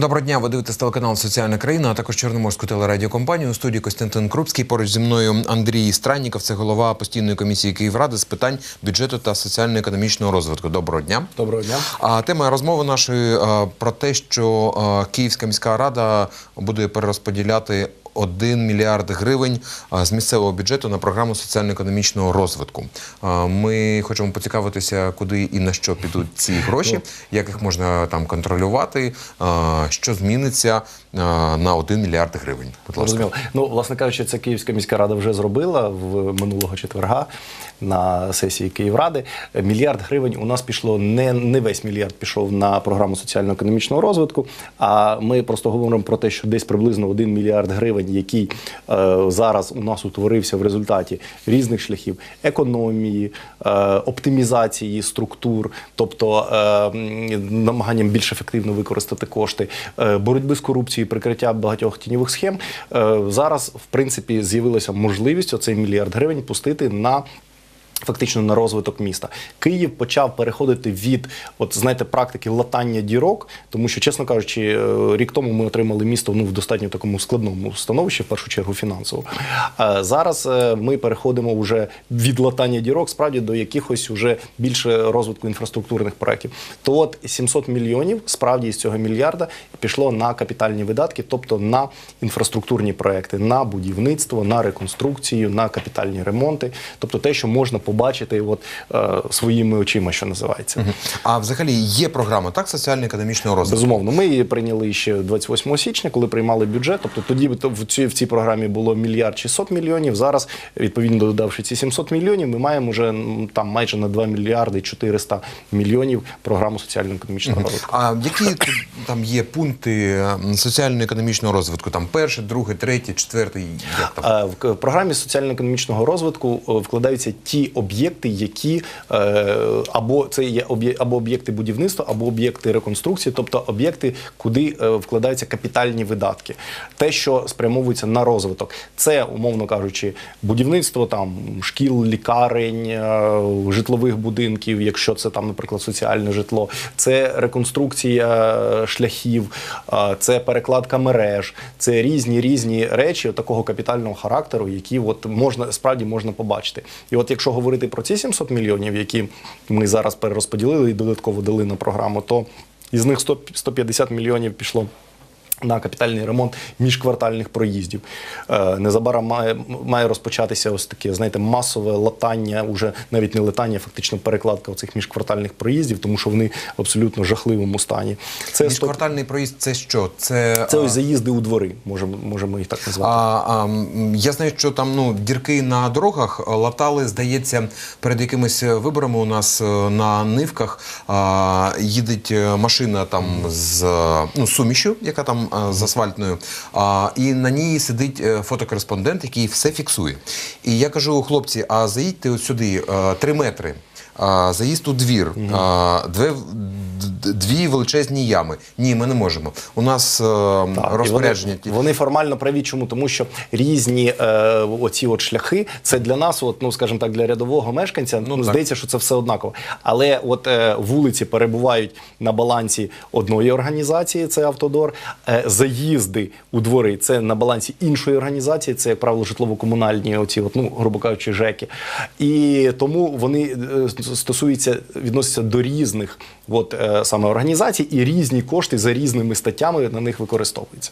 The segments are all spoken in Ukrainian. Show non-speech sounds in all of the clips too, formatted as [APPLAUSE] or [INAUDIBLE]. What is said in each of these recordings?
Доброго дня, ви дивитесь телеканал Соціальна країна, а також Чорноморську телерадіокомпанію. У студії Костянтин Крупський. Поруч зі мною Андрій Странніков, це голова постійної комісії Київради з питань бюджету та соціально-економічного розвитку. Доброго дня. Доброго дня. А тема розмови нашої а, про те, що а, Київська міська рада буде перерозподіляти 1 мільярд гривень з місцевого бюджету на програму соціально-економічного розвитку. Ми хочемо поцікавитися, куди і на що підуть ці гроші, як їх можна там контролювати, що зміниться на 1 мільярд гривень. Будь ласка. Зрозуміло. Ну, власне кажучи, це Київська міська рада вже зробила в минулого четверга на сесії Київради. Мільярд гривень у нас пішло не, не весь мільярд пішов на програму соціально-економічного розвитку. А ми просто говоримо про те, що десь приблизно 1 мільярд гривень, який е, зараз у нас утворився в результаті різних шляхів економії, е, оптимізації структур, тобто е, намаганням більш ефективно використати кошти, е, боротьби з корупцією, прикриття багатьох тіньових схем. Е, зараз, в принципі, з'явилася можливість оцей мільярд гривень пустити на. Фактично на розвиток міста Київ почав переходити від от знаєте практики латання дірок, тому що, чесно кажучи, е, рік тому ми отримали місто ну в достатньо такому складному становищі, в першу чергу фінансово. Е, Зараз е, ми переходимо вже від латання дірок справді до якихось уже більше розвитку інфраструктурних проєктів. То от 700 мільйонів справді з цього мільярда пішло на капітальні видатки, тобто на інфраструктурні проекти, на будівництво, на реконструкцію, на капітальні ремонти, тобто те, що можна побачити от, е, своїми очима, що називається. А взагалі є програма так соціально-економічного розвитку. Безумовно, ми її прийняли ще 28 січня, коли приймали бюджет. Тобто тоді в цій, в цій програмі було мільярд 600 мільйонів. Зараз, відповідно додавши ці 700 мільйонів, ми маємо вже там майже на 2 мільярди 400 мільйонів програму соціально-економічного розвитку. А які там є пункти соціально-економічного розвитку? Там перший, другий, третій, четвертий. Як там? Е, В програмі соціально-економічного розвитку вкладаються ті об'єкти, які е, або це є або об'єкти будівництва, або об'єкти реконструкції, тобто об'єкти, куди е, вкладаються капітальні видатки, те, що спрямовується на розвиток. Це, умовно кажучи, будівництво там шкіл, лікарень, е, житлових будинків, якщо це там, наприклад, соціальне житло, це реконструкція шляхів, це перекладка мереж, це різні різні речі такого капітального характеру, які от можна справді можна побачити. І от якщо говорити про ці 700 мільйонів, які ми зараз перерозподілили і додатково дали на програму, то із них 100 150 мільйонів пішло. На капітальний ремонт міжквартальних проїздів Е, незабаром має, має розпочатися ось таке, знаєте, масове латання, уже навіть не латання, фактично перекладка оцих міжквартальних проїздів, тому що вони в абсолютно жахливому стані. Це 100 Міжквартальний проїзд це що? Це, це ось заїзди у двори, можемо, можемо їх так назвати. А, а, я знаю, що там ну дірки на дорогах латали, здається, перед якимись виборами у нас е, на нивках а, їде е, машина там з ну, сумішю, яка там з асфальтною, і на ній сидить е, фотокореспондент, який все фіксує. І я кажу, хлопці, а заїдьте от сюди е, три метри. А, Заїзд у двір, а, дві, дві величезні ями. Ні, ми не можемо. У нас е, Так, розпорядження. Вони, вони формально праві. Чому? Тому що різні е, оці от шляхи, це для нас, от, ну скажімо так, для рядового мешканця, ну, так. здається, що це все однаково. Але от е, вулиці перебувають на балансі одної організації, це автодор. Е, заїзди у двори це на балансі іншої організації, це, як правило, житлово-комунальні, оці, от, ну, грубо кажучи, ЖЕКи. І тому вони стосуються, відносяться до різних от, е, саме організацій, і різні кошти за різними статтями на них використовуються.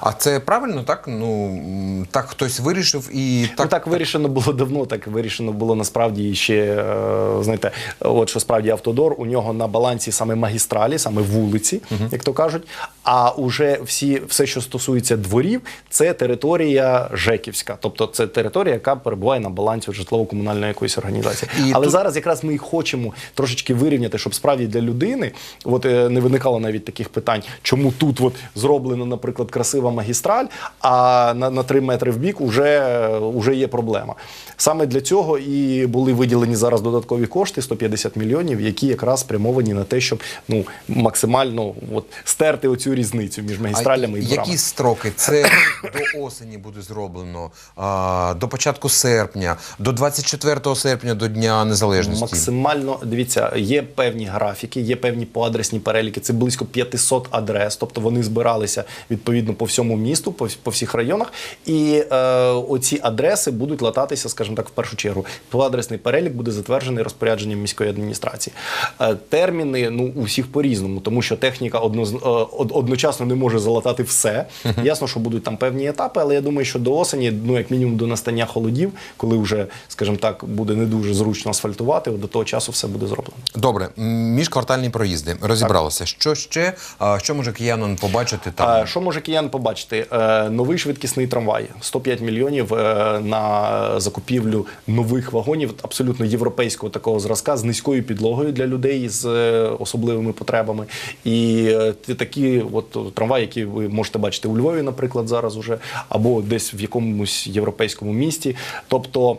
А це правильно, так? Ну так хтось вирішив і Так, так. ну, так вирішено було давно. Так вирішено було насправді ще е, знаєте, от що справді автодор у нього на балансі саме магістралі, саме вулиці, як то кажуть. А уже всі, все, що стосується дворів, це територія Жеківська, тобто це територія, яка перебуває на балансі житлово-комунальної якоїсь організації. І Але тут- зараз якраз ми і хочемо трошечки вирівняти, щоб справді для людини от е, не виникало навіть таких питань, чому тут от зроблено, наприклад, красива магістраль, а на, на 3 метри в бік уже, уже є проблема. Саме для цього і були виділені зараз додаткові кошти 150 мільйонів, які якраз спрямовані на те, щоб ну максимально от стерти оцю різницю між магістралями а і дворами. які строки? Це до осені буде зроблено, а, до початку серпня, до 24 серпня, до Дня Незалежності. Максимально дивіться, є певні графіки, є певні по адресні переліки. Це близько 500 адрес, тобто вони збиралися відповідно по всьому місту, по, по всіх районах. І е, оці адреси будуть лататися, скажімо так, в першу чергу. Поадресний перелік буде затверджений розпорядженням міської адміністрації. Е, терміни ну у всіх по-різному, тому що техніка одноз, е, одночасно не може залатати все. Ясно, що будуть там певні етапи, але я думаю, що до осені, ну як мінімум до настання холодів, коли вже, скажімо так, буде не дуже зручно асфальтувати, до того часу все буде зроблено. Добре, міжквартальні проїзди розібралося. Що ще? Що може киянин побачити там? Що може киян побачити? Е, новий швидкісний трамвай 105 мільйонів е, на закупівлю нових вагонів, абсолютно європейського такого зразка з низькою підлогою для людей з е, особливими потребами. І такі от трамваї, які ви можете бачити у Львові, наприклад, зараз уже, або десь в якомусь європейському місті. Тобто.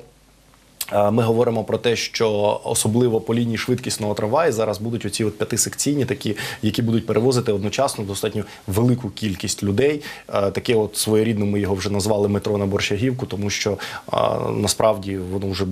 Ми говоримо про те, що особливо по лінії швидкісного трамваю зараз будуть оці от п'ятисекційні, такі, які будуть перевозити одночасно достатньо велику кількість людей. Таке от своєрідно ми його вже назвали метро на Борщагівку, тому що насправді воно вже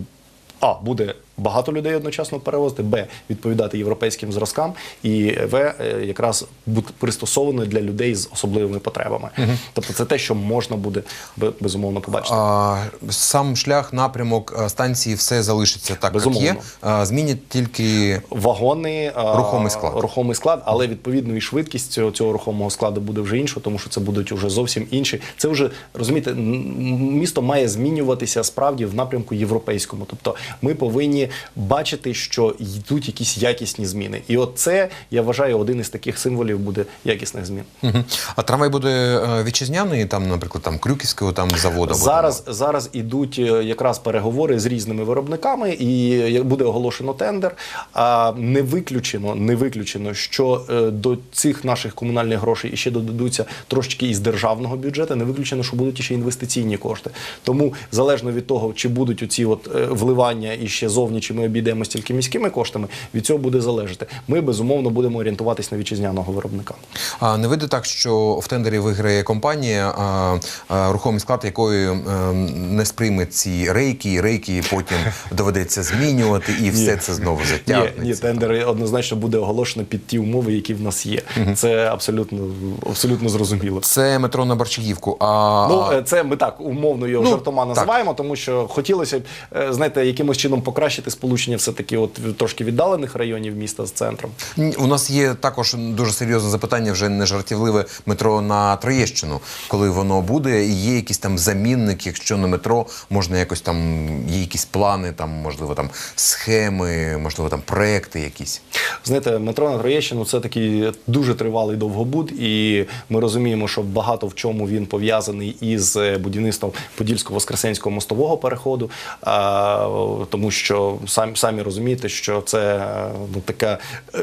а буде багато людей одночасно перевозити, б відповідати європейським зразкам, і в е, якраз бути пристосовано для людей з особливими потребами. Тобто, це те, що можна буде бе- безумовно побачити. А, сам шлях, напрямок станції, все залишиться так, Безумовно. як є. А, змінять тільки вагони, Рухомий склад. рухомий склад, але відповідно і швидкість цього, цього рухомого складу буде вже інша, тому що це будуть вже зовсім інші. Це вже розумієте, місто має змінюватися справді в напрямку європейському. Тобто ми повинні бачити, що йдуть якісь якісні зміни. І от це я вважаю один із таких символів буде якісних змін. А трамвай буде е, вітчизняний, там, наприклад, там Крюківського там заводу. Зараз зараз ідуть е, якраз переговори з різними виробниками, і як буде оголошено тендер. А не виключено, не виключено, що е, до цих наших комунальних грошей іще додадуться трошечки із державного бюджету. Не виключено, що будуть іще інвестиційні кошти. Тому залежно від того, чи будуть оці от е, вливання іще зовні, чи ми обійдемось тільки міськими коштами, від цього буде залежати. Ми безумовно будемо орієнтуватись на вітчизняного виробника. А не вийде так, що в тендері виграє компанія, а, а, рухомий склад якої е, не сприйме ці рейки, і рейки потім [LAUGHS] доведеться змінювати, і все це знову Ні, затягнеться. ні, тендер однозначно буде оголошено під ті умови, які в нас є. Це абсолютно абсолютно зрозуміло. Це метро на Борчагівку. А Ну, е, це ми так умовно його Ну, жартома так. називаємо, тому що хотілося б, е, знаєте, якимось чином покращити сполучення все-таки от трошки віддалених районів міста з центром. У нас є також дуже серйозне запитання, вже не жартівливе метро на Троєщину, коли воно буде, і є якийсь там замінник, якщо на метро можна якось там є якісь плани, там можливо там схеми, можливо, там проекти якісь. Знаєте, метро на Троєщину це такий дуже тривалий довгобуд, і ми розуміємо, що багато в чому він пов'язаний із е, будівництвом Подільсько-Воскресенського мостового переходу, тому що самі, самі розумієте, що це е, ну, таке е,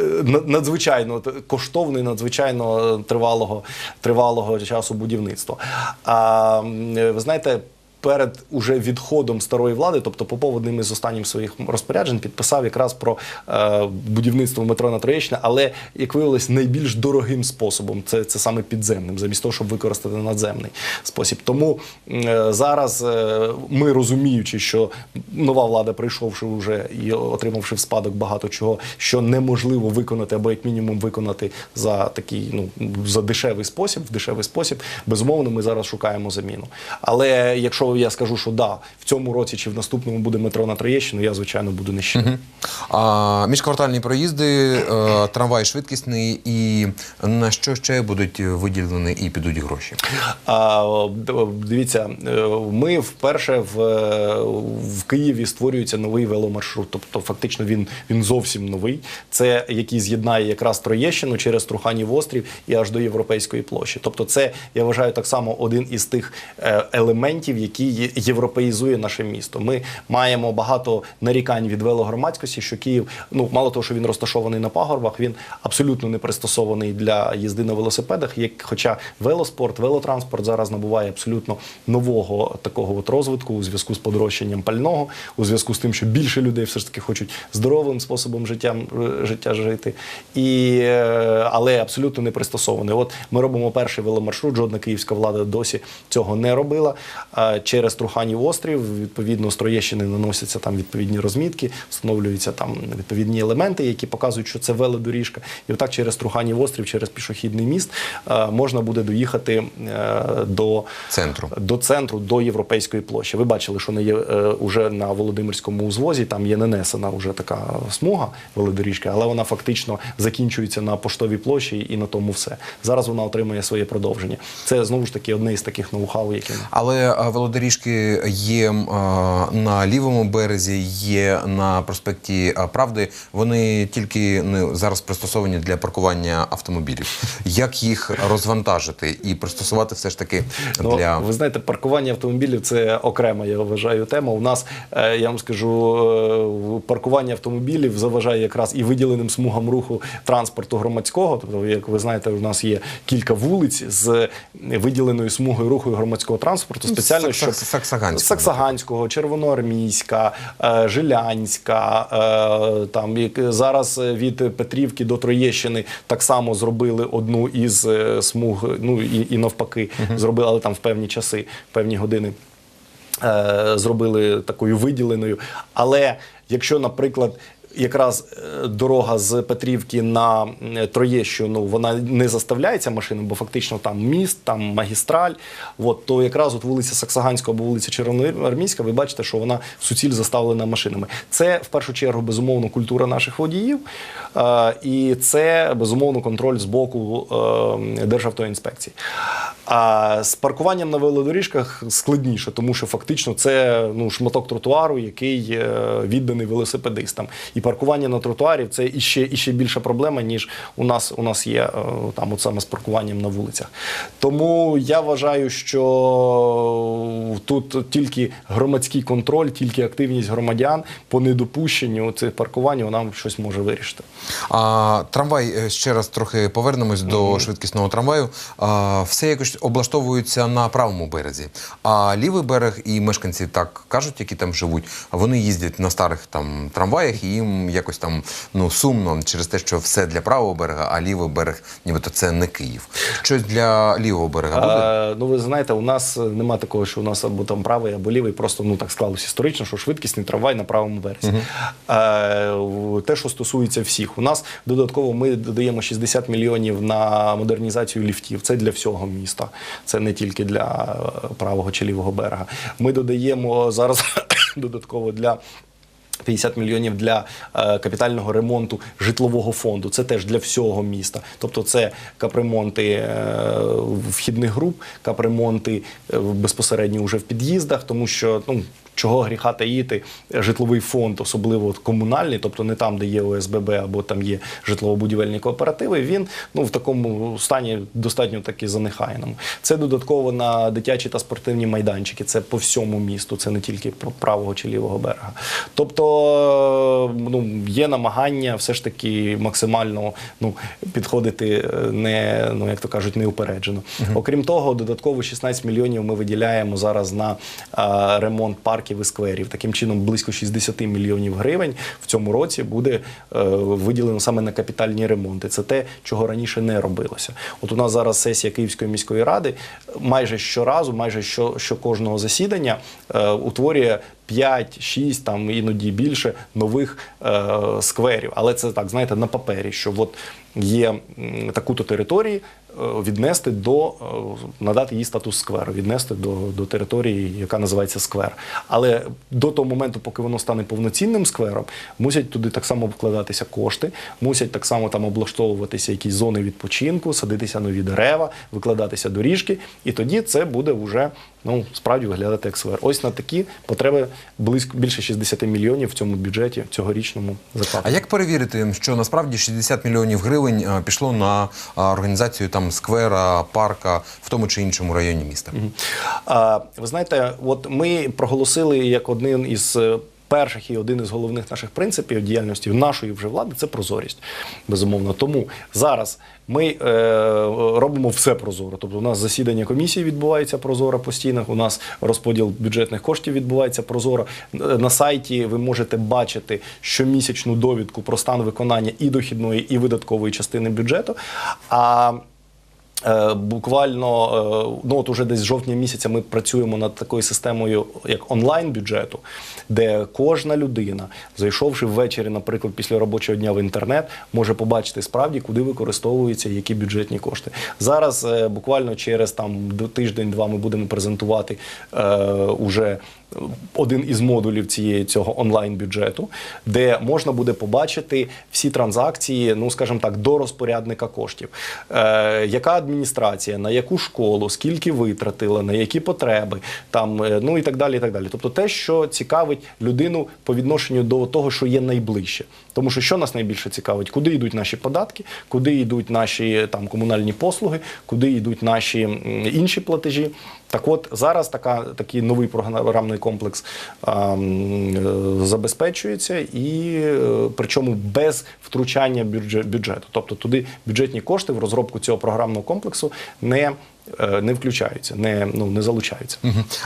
надзвичайно коштовне, надзвичайно тривалого, тривалого часу будівництва. А е, ви знаєте. Перед уже відходом старої влади, тобто Попов одним із останніх своїх розпоряджень підписав якраз про е, будівництво метро на Троєщині, але як виявилось, найбільш дорогим способом це, це саме підземним, замість того, щоб використати надземний спосіб. Тому е, зараз е, ми розуміючи, що нова влада, прийшовши вже і отримавши в спадок багато чого, що неможливо виконати або як мінімум виконати за такий ну за дешевий спосіб, в дешевий спосіб. Безумовно, ми зараз шукаємо заміну. Але якщо я скажу, що да, в цьому році чи в наступному буде метро на Троєщину, я звичайно буду нещирий. А міжквартальні проїзди, е, трамвай швидкісний, і на що ще будуть виділені і підуть гроші? А, дивіться, е, ми вперше в, е, в Києві створюється новий веломаршрут. Тобто, фактично, він, він зовсім новий. Це який з'єднає якраз Троєщину через Труханів острів і аж до Європейської площі. Тобто, це я вважаю так само один із тих елементів, який європеїзує наше місто. Ми маємо багато нарікань від велогромадськості, що Київ, ну мало того, що він розташований на пагорбах, він абсолютно не пристосований для їзди на велосипедах. Як, хоча велоспорт, велотранспорт зараз набуває абсолютно нового такого от розвитку у зв'язку з подорожчанням пального, у зв'язку з тим, що більше людей все ж таки хочуть здоровим способом життя, е, життя жити, і, е, але абсолютно не пристосований. От ми робимо перший веломаршрут, жодна київська влада досі цього не робила. Через Труханів острів. Відповідно, з Троєщини наносяться там відповідні розмітки, встановлюються там відповідні елементи, які показують, що це велодоріжка. І отак через Труханів острів, через пішохідний міст е, можна буде доїхати е, до Центру. до центру, до європейської площі. Ви бачили, що не є е, уже на Володимирському узвозі. Там є нанесена вже така смуга велодоріжки, але вона фактично закінчується на поштовій площі і на тому все. Зараз вона отримує своє продовження. Це знову ж таки одне із таких ноу-хау, які Але а, велодоріжки є на лівому березі, є на проспекті Правди. Вони тільки не зараз пристосовані для паркування автомобілів. Як їх розвантажити і пристосувати все ж таки Ну, для ви знаєте, паркування автомобілів це окрема, я вважаю, тема. У нас е, я вам скажу, е, паркування автомобілів заважає якраз і виділеним смугам руху транспорту громадського. Тобто, як ви знаєте, у нас є кілька вулиць з виділеною смугою руху громадського транспорту. Ну, Спеціально щоб Саксаганського. Саксаганського, Червоноармійська, е, Жилянська. е, Там зараз від Петрівки до Троєщини так само зробили одну із е, смуг. Ну і, і навпаки, зробили, але там в певні часи, в певні години. Зробили такою виділеною. Але якщо, наприклад, якраз е, дорога з Петрівки на Троєщину, вона не заставляється машинами, бо фактично там міст, там магістраль. От, то якраз от вулиця Саксаганська або вулиця Червоноармійська, ви бачите, що вона суціль заставлена машинами. Це в першу чергу безумовно культура наших водіїв, е, і це безумовно контроль з боку е, Державтоінспекції. А з паркуванням на велодоріжках складніше, тому що фактично це ну, шматок тротуару, який е, відданий велосипедистам. І паркування на тротуарі це іще, іще більша проблема, ніж у нас, у нас є е, там, от саме з паркуванням на вулицях. Тому я вважаю, що тут тільки громадський контроль, тільки активність громадян по недопущенню цих паркувань вона щось може вирішити. А, трамвай е, ще раз трохи повернемось до швидкісного трамваю. А, все якось облаштовується на правому березі. А лівий берег і мешканці так кажуть, які там живуть. Вони їздять на старих там трамваях, і їм якось там ну сумно через те, що все для правого берега, а лівий берег, нібито це не Київ. Щось для лівого берега буде. Е, ну, ви знаєте, у нас нема такого, що у нас або там правий, або лівий. Просто ну так склалося історично, що швидкісний трамвай на правому березі. Е, в- те, що стосується всіх, у нас додатково ми додаємо 60 мільйонів на модернізацію ліфтів. Це для всього міста. Це не тільки для е, правого чи лівого берега. Ми додаємо зараз [COUGHS] додатково для. 50 мільйонів для е, капітального ремонту житлового фонду. Це теж для всього міста. Тобто, це капремонти е, вхідних груп, капремонти е, безпосередньо вже в під'їздах, тому що ну. Чого гріха таїти, житловий фонд, особливо комунальний, тобто не там, де є ОСББ або там є житлово-будівельні кооперативи, він ну в такому стані достатньо таки занехайному. Це додатково на дитячі та спортивні майданчики. Це по всьому місту, це не тільки про правого чи лівого берега. Тобто ну, є намагання все ж таки максимально ну, підходити е, не ну як то кажуть, неупереджено. Окрім того, додатково 16 мільйонів ми виділяємо зараз на е, ремонт парків і скверів. Таким чином, близько 60 мільйонів гривень в цьому році буде е, виділено саме на капітальні ремонти. Це те, чого раніше не робилося. От у нас зараз сесія Київської міської ради майже щоразу, майже що, що кожного засідання е, утворює 5-6, там іноді більше нових е, скверів. Але це так, знаєте, на папері, що от є таку-то території е, віднести до е, надати їй статус скверу, віднести до, до території, яка називається сквер. Але до того моменту, поки воно стане повноцінним сквером, мусять туди так само вкладатися кошти, мусять так само там облаштовуватися якісь зони відпочинку, садитися нові дерева, викладатися доріжки, і тоді це буде вже ну справді виглядати як СВР. Ось на такі потреби близько більше 60 мільйонів в цьому бюджеті цьогорічному закладу. А як перевірити, що насправді 60 мільйонів гривень пішло на організацію там сквера, парка в тому чи іншому районі міста? А, ви знаєте, от ми проголосили як один із. Перших і один із головних наших принципів діяльності нашої вже влади це прозорість. Безумовно. Тому зараз ми е, робимо все прозоро. Тобто, у нас засідання комісії відбувається прозоро постійно. У нас розподіл бюджетних коштів відбувається прозоро. Е, На сайті ви можете бачити щомісячну довідку про стан виконання і дохідної, і видаткової частини бюджету. А Буквально, е, ну от уже десь жовтня місяця ми працюємо над такою системою, як онлайн бюджету, де кожна людина, зайшовши ввечері, наприклад, після робочого дня в інтернет, може побачити справді, куди використовуються які бюджетні кошти. Зараз е, буквально через там тиждень-два ми будемо презентувати е, уже один із модулів цієї цього онлайн бюджету, де можна буде побачити всі транзакції, ну скажімо так, до розпорядника коштів. Е, яка адміністрація, на яку школу, скільки витратила, на які потреби, там е, ну і так далі. І так далі. Тобто те, що цікавить людину по відношенню до того, що є найближче. Тому що що нас найбільше цікавить, куди йдуть наші податки, куди йдуть наші там комунальні послуги, куди йдуть наші інші платежі. Так от зараз така, такий новий програмний комплекс а, е, забезпечується і е, причому без втручання бюджет, бюджету. Тобто туди бюджетні кошти в розробку цього програмного комплексу не, не включаються, не, ну, не залучаються.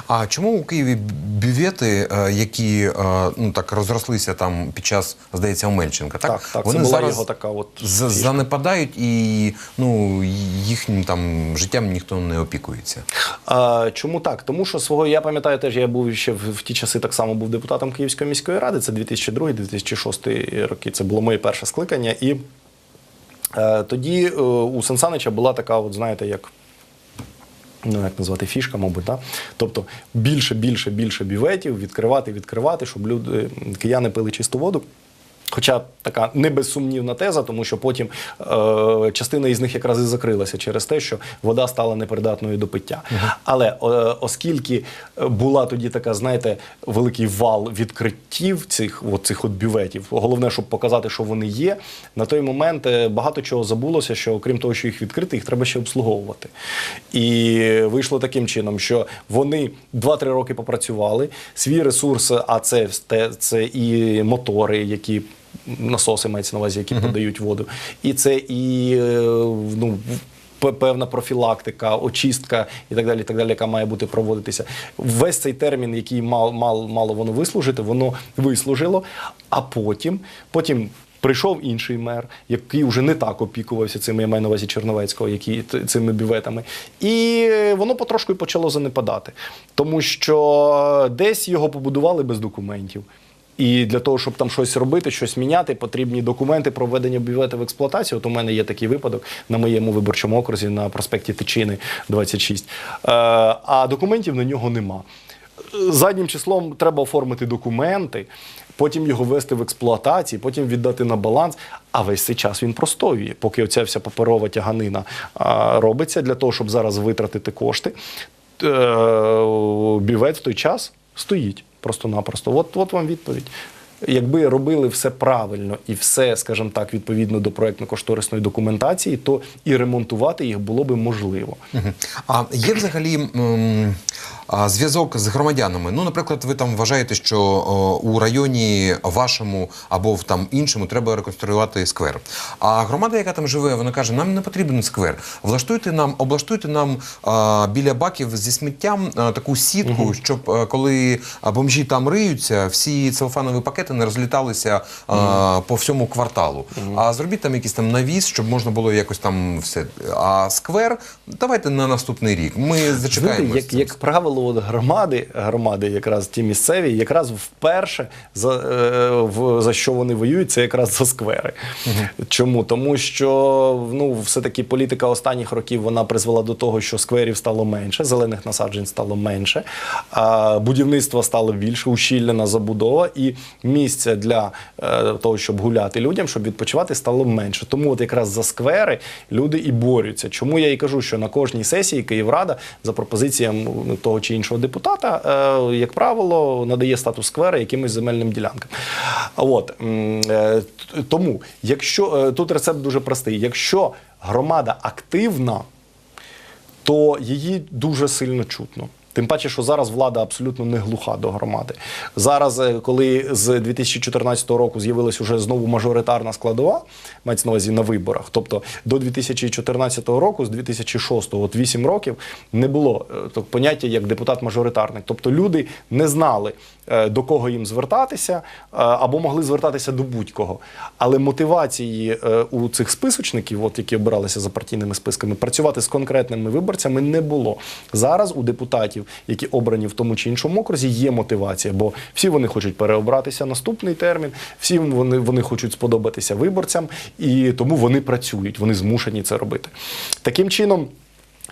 А чому у Києві бювети, е, які е, ну так розрослися там під час, здається, Омельченка, так, Так, так, це була його така от занепадають і ну їхнім там життям ніхто не опікується. А, чому так? Тому що свого я пам'ятаю, теж я був ще в, в ті часи так само був депутатом Київської міської ради. Це 2002-2006 роки. Це було моє перше скликання. І е, тоді е, у Сансанича була така, от знаєте, як. Ну, як назвати фішка, мабуть, да? тобто більше, більше, більше бюветів, відкривати, відкривати, щоб люди, кияни пили чисту воду. Хоча така не безсумнівна теза, тому що потім е, частина із них якраз і закрилася через те, що вода стала непридатною до пиття. Але е, оскільки була тоді така, знаєте, великий вал відкриттів цих, от цих от бюветів, головне, щоб показати, що вони є, на той момент е, багато чого забулося, що окрім того, що їх відкрити, їх треба ще обслуговувати. І вийшло таким чином, що вони 2-3 роки попрацювали, свій ресурс, а це, це, це і мотори, які насоси мається на увазі, які подають воду, і це і е, ну. Певна профілактика, очистка і так далі, і так далі, яка має бути проводитися. Весь цей термін, який мал, мал, мало воно вислужити, воно вислужило. А потім, потім прийшов інший мер, який вже не так опікувався цими, я маю на увазі Черновецького, які цими бюветами. І воно потрошку й почало занепадати. Тому що десь його побудували без документів. І для того, щоб там щось робити, щось міняти, потрібні документи про введення бювету в експлуатацію. От у мене є такий випадок на моєму виборчому окрузі на проспекті Тичини 26. Е, а документів на нього нема. Заднім числом треба оформити документи, потім його ввести в експлуатацію, потім віддати на баланс. А весь цей час він простоює, поки оця вся паперова тяганина робиться для того, щоб зараз витратити кошти. Е, бювет в той час стоїть просто-напросто. От, от вам відповідь. Якби робили все правильно і все, скажімо так, відповідно до проектно-кошторисної документації, то і ремонтувати їх було би можливо. А є взагалі зв'язок з громадянами? Ну, наприклад, ви там вважаєте, що о, у районі вашому або в там іншому треба реконструювати сквер. А громада, яка там живе, вона каже: нам не потрібен сквер. Влаштуйте нам, облаштуйте нам біля баків зі сміттям таку сітку, щоб а, коли бомжі там риються, всі целофанові пакети не розліталися а, по всьому кварталу. А зробіть там якийсь там навіс, щоб можна було якось там все. А сквер давайте на наступний рік. Ми зачекаємо. Як, як правило, от громади, громади, якраз ті місцеві, якраз вперше за, е, в, за що вони воюють, це якраз за сквери. Чому? Тому що ну, все-таки політика останніх років вона призвела до того, що скверів стало менше, зелених насаджень стало менше, а будівництва стало більше, ущільнена забудова, і місця для е, того, щоб гуляти людям, щоб відпочивати, стало менше. Тому от якраз за сквери люди і борються. Чому я і кажу, що на кожній сесії Київрада за пропозиціям ну, того чи іншого депутата, е, як правило, надає статус сквера якимось земельним ділянкам. От е, тому, якщо е, тут рецепт дуже простий, якщо громада активна, то її дуже сильно чутно. Тим паче, що зараз влада абсолютно не глуха до громади. Зараз, е, коли з 2014 року з'явилась уже знову мажоритарна складова, мається на увазі на виборах. Тобто до 2014 року, з 2006, от 8 років, не було е, то поняття як депутат-мажоритарник. Тобто люди не знали, е, до кого їм звертатися, або могли звертатися до будь-кого. Але мотивації у цих списочників, от які обиралися за партійними списками, працювати з конкретними виборцями не було. Зараз у депутатів, які обрані в тому чи іншому окрузі, є мотивація, бо всі вони хочуть переобратися наступний термін, всі вони, вони хочуть сподобатися виборцям, і тому вони працюють, вони змушені це робити. Таким чином.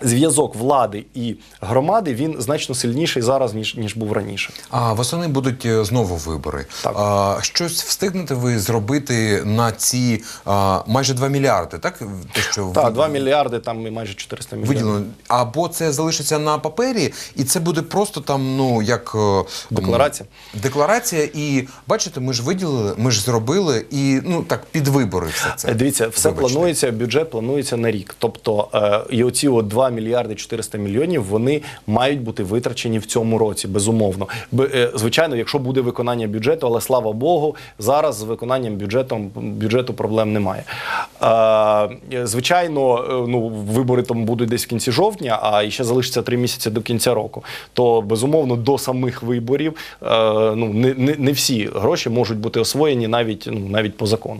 Зв'язок влади і громади він значно сильніший зараз ніж ніж був раніше. А восени будуть е, знову вибори. Так. А, щось встигнете ви зробити на ці а, майже 2 мільярди, так? Те, що Так, ви- 2 мільярди, там і майже 400 мільйонів. виділено. Або це залишиться на папері, і це буде просто там, ну як е, Декларація. Декларація, і бачите, ми ж виділили, ми ж зробили, і ну так під вибори все це. Е, Дивіться, все Вибачте. планується, бюджет планується на рік. Тобто, е, і оці от 2 мільярди 400 мільйонів вони мають бути витрачені в цьому році, безумовно. Е, звичайно, якщо буде виконання бюджету, але слава Богу, зараз з виконанням бюджетом бюджету проблем немає. Е, звичайно, е, ну вибори там будуть десь в кінці жовтня, а ще залишиться три місяці до кінця року. То безумовно до самих виборів ну не, не, не всі гроші можуть бути освоєні навіть ну навіть по закону.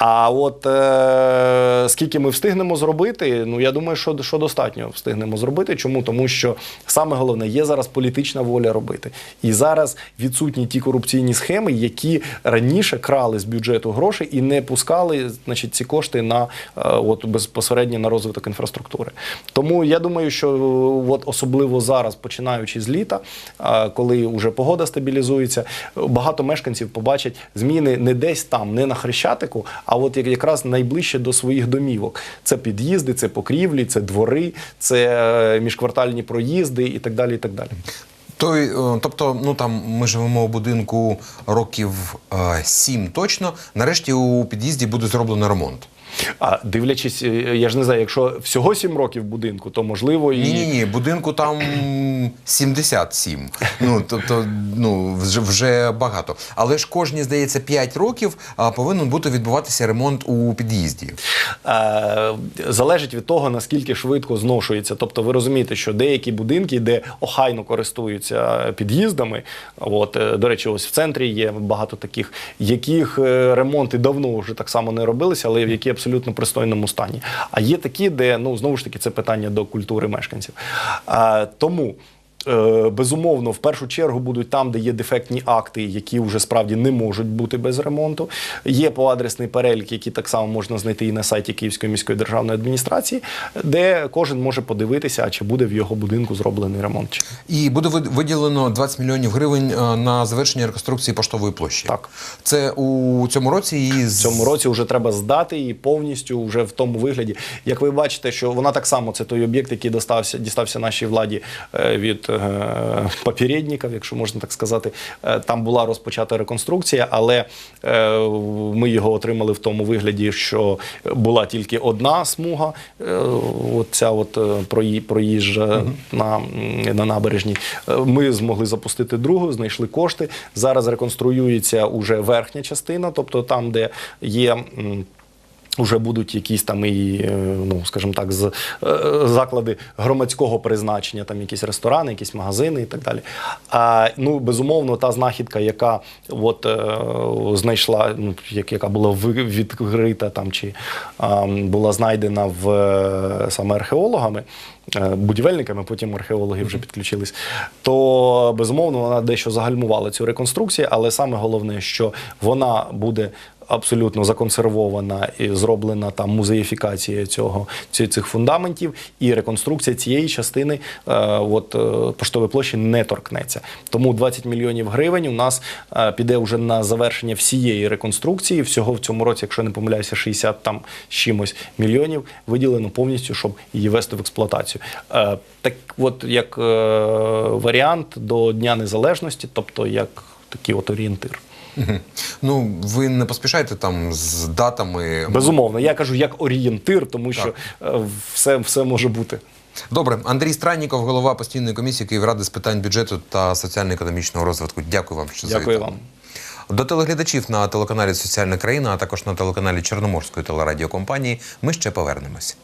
А от е, скільки ми встигнемо зробити, ну я думаю, що, що достатньо встигнемо зробити. Чому? Тому що саме головне є зараз політична воля робити. І зараз відсутні ті корупційні схеми, які раніше крали з бюджету гроші і не пускали значить, ці кошти на е, от безпосередньо на розвиток інфраструктури. Тому я думаю, що от особливо зараз, починаючи з літа, е, коли вже погода стабілізується, багато мешканців побачать зміни не десь там, не на хрещатику, а от як- якраз найближче до своїх домівок. Це під'їзди, це покрівлі, це двори, це е, міжквартальні проїзди і так далі. І так далі. Той, е, тобто, ну там ми живемо у будинку років е, сім точно. Нарешті у під'їзді буде зроблено ремонт. А дивлячись, е, я ж не знаю, якщо всього сім років будинку, то можливо і Ні, ні, будинку там 77. Ну тобто, ну вже вже багато. Але ж кожні, здається, 5 років а, повинен бути відбуватися ремонт у під'їзді. Е, залежить від того, наскільки швидко зношується. Тобто, ви розумієте, що деякі будинки, де охайно користуються під'їздами, от е, до речі, ось в центрі є багато таких, яких е, ремонти давно вже так само не робилися, але в які абсолютно пристойному стані. А є такі, де ну знову ж таки це питання до культури мешканців. Тому. Е, Безумовно, в першу чергу будуть там, де є дефектні акти, які вже справді не можуть бути без ремонту. Є поадресний перелік, який так само можна знайти і на сайті Київської міської державної адміністрації, де кожен може подивитися, а чи буде в його будинку зроблений ремонт. І буде вид- виділено 20 мільйонів гривень е, на завершення реконструкції поштової площі. Так. Це у цьому році і В цьому році вже треба здати її повністю вже в тому вигляді. Як ви бачите, що вона так само це той об'єкт, який достався, дістався нашій владі е, від попередників, якщо можна так сказати. Е, Там була розпочата реконструкція, але е, ми його отримали в тому вигляді, що була тільки одна смуга. е, От е, проїжджа на, м, на набережній. Е, Ми змогли запустити другу, знайшли кошти. Зараз реконструюється уже верхня частина, тобто там, де є. М, Уже будуть якісь там і, е, ну скажімо так, з е, заклади громадського призначення, там якісь ресторани, якісь магазини і так далі. А ну безумовно, та знахідка, яка от е, знайшла, ну яка була відкрита там чи а, була знайдена в саме археологами. Будівельниками, потім археологи вже підключились, то безумовно вона дещо загальмувала цю реконструкцію, але саме головне, що вона буде абсолютно законсервована і зроблена там музеїфікація цього цих фундаментів, і реконструкція цієї частини е, от, е, поштової площі не торкнеться. Тому 20 мільйонів гривень у нас е, піде вже на завершення всієї реконструкції. Всього в цьому році, якщо не помиляюся, 60 там чимось мільйонів виділено повністю, щоб її вести в експлуатацію. Так, от як варіант до Дня Незалежності, тобто як такий от орієнтир. Ну, ви не поспішайте там з датами. Безумовно, я кажу як орієнтир, тому що е, все, все може бути. Добре, Андрій Странніков, голова постійної комісії Київради з питань бюджету та соціально-економічного розвитку. Дякую вам, що Дякую вам. До телеглядачів на телеканалі Соціальна країна, а також на телеканалі Чорноморської телерадіокомпанії. Ми ще повернемось.